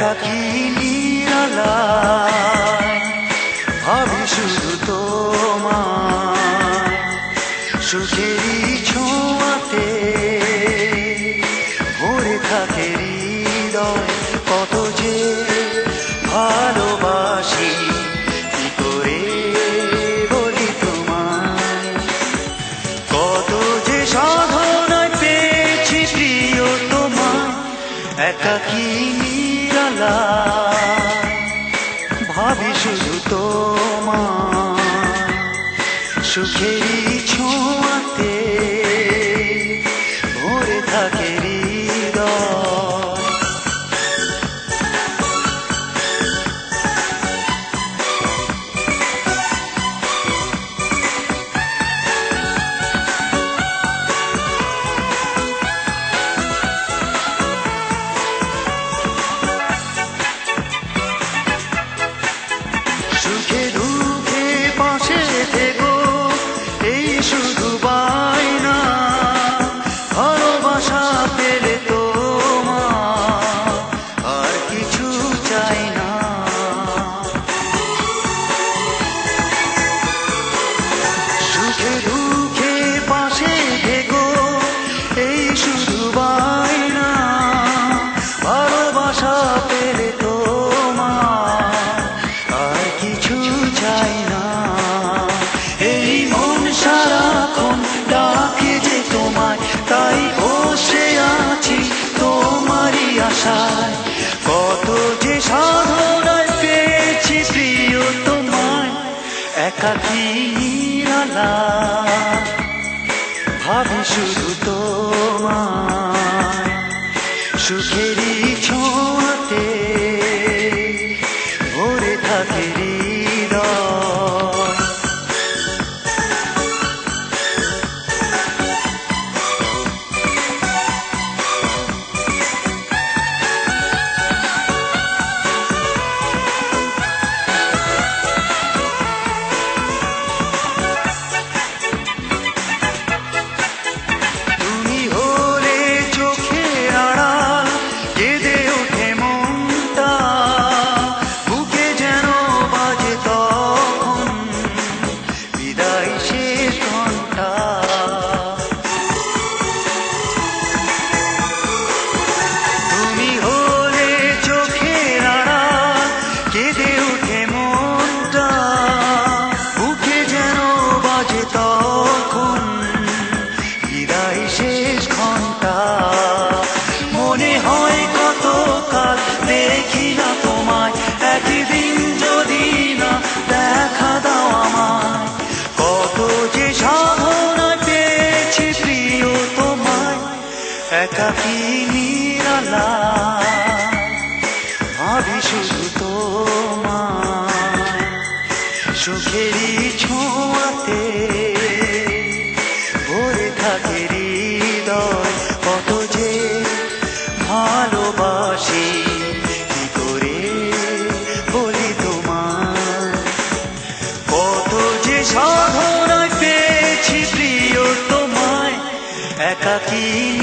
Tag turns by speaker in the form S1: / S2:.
S1: থাকি নিরালায় ভাবি শুধু তোমার সুখেরই ছোঁয়াতে। ভরে থাকে হৃদয়, কত যে ভালোবাসি, কি করে বলি তোমার কত যে সাধনায় পেয়েছি প্রিয় তোমার একাকী নিরালা ভাবি শুধু তোমায় সুখেরই একাকি নিরালা ভাবি শুধু তোমায় একাকি নিরালা? ভাবি শুধু তোমায়। সুখেরই ছোঁয়াতে ভরে থাকে হৃদয়। কত যে ভালোবাসি, কি করে বলি তোমায়? কত যে সাধনায় পেয়েছি প্রিয় তোমায় একাকি